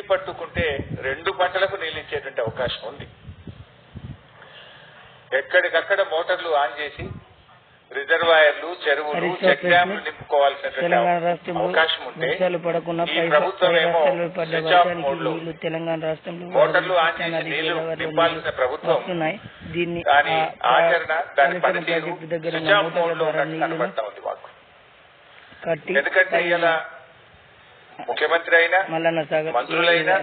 ఎత్తి పట్టుకుంటే రెండు పంటలకు నీళ్ళు ఇచ్చేటువంటి అవకాశం ఉంది. ఎక్కడికక్కడ మోటార్లు ఆన్ చేసి రిజర్వాయర్లు చెరువులు చెక్ రావు నింపుకోవాల్సినటువంటి అవకాశం ఉంటే ఈ ప్రభుత్వం ఏమో స్విచ్ ఆఫ్ వర్షానికి మోడ్లో నీళ్ళు తెలంగాణ రాష్ట్రంలో మోటార్లు ఆన్ చేసి నీళ్ళు నింపాల్సిన ప్రభుత్వం దీన్ని దాని ఆచరణ దాని పనితీరు స్విచ్ ఆఫ్ మోడ్లో ఉన్నట్టు కనబడతా ఉంది మాకు. ఎందుకంటే ఇలా ముఖ్యమంత్రి అయినా మంత్రులైనా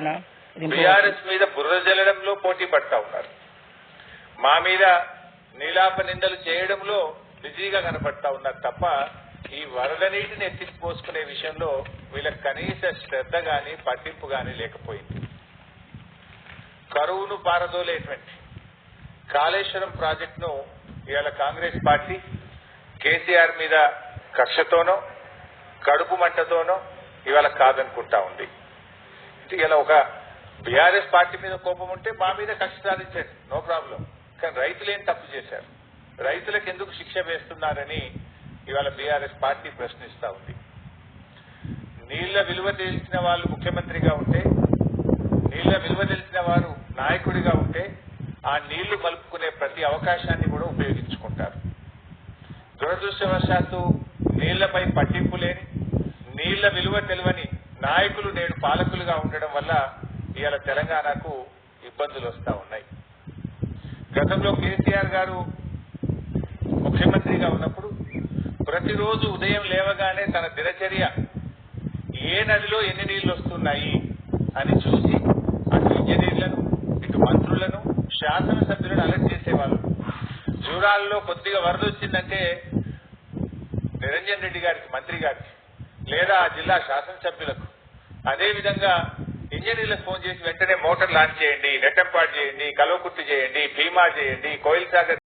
బీఆర్ఎస్ మీద బుర్ర జల్లడంలో పోటీ పడతా ఉన్నారు. మా మీద నీలాప నిందలు చేయడంలో బిజీగా కనపడతా ఉన్నారు తప్ప ఈ వరద నీటిని ఎత్తిపోసుకునే విషయంలో వీళ్ళకి కనీస శ్రద్ధ గాని పట్టింపు గాని లేకపోయింది. కరువును పారదోలేటువంటి కాళేశ్వరం ప్రాజెక్టును ఇవాళ కాంగ్రెస్ పార్టీ కేసీఆర్ మీద కక్షతోనో కడుపు మంటతోనో ఇవాళ కాదనుకుంటా ఉంది. ఇలా ఒక బీఆర్ఎస్ పార్టీ మీద కోపం ఉంటే మా మీద కక్ష సాధించండి. No problem. కానీ రైతులు ఏం తప్పు చేశారు? రైతులకు ఎందుకు శిక్ష వేస్తున్నారని ఇవాళ బీఆర్ఎస్ పార్టీ ప్రశ్నిస్తా ఉంది. నీళ్ళ విలువ తెలిసిన వాళ్ళు ముఖ్యమంత్రిగా ఉంటే నీళ్ళ విలువ తెలిసిన వారు నాయకుడిగా ఉంటే ఆ నీళ్ళు మలుపుకునే ప్రతి అవకాశాన్ని కూడా ఉపయోగించుకుంటారు. దురదృష్టవశాత్తు నీళ్ళపై పట్టింపు లేని విలువ తెలియని నాయకులు నేడు పాలకులుగా ఉండడం వల్ల ఇవాళ తెలంగాణకు ఇబ్బందులు వస్తా ఉన్నాయి. గతంలో కేసీఆర్ గారు ముఖ్యమంత్రిగా ఉన్నప్పుడు ప్రతిరోజు ఉదయం లేవగానే తన దినచర్య ఏ నదిలో ఎన్ని నీళ్ళు వస్తున్నాయి అని చూసి అటు ఇంజనీర్లను ఇటు మంత్రులను శాసనసభ్యులను అలర్ట్ చేసేవాళ్ళు. జూరాల్లో కొద్దిగా వరద వచ్చిందంటే నిరంజన్ రెడ్డి గారికి మంత్రి గారికి లేదా ఆ జిల్లా శాసనసభ్యులకు. అదేవిధంగా ఇంజనీర్లకు ఫోన్ చేసి వెంటనే మోటార్ లాంచ్ చేయండి నెట్టంపాడు చేయండి కలవకుర్తి చేయండి భీమా చేయండి కోయిల్ సాగర్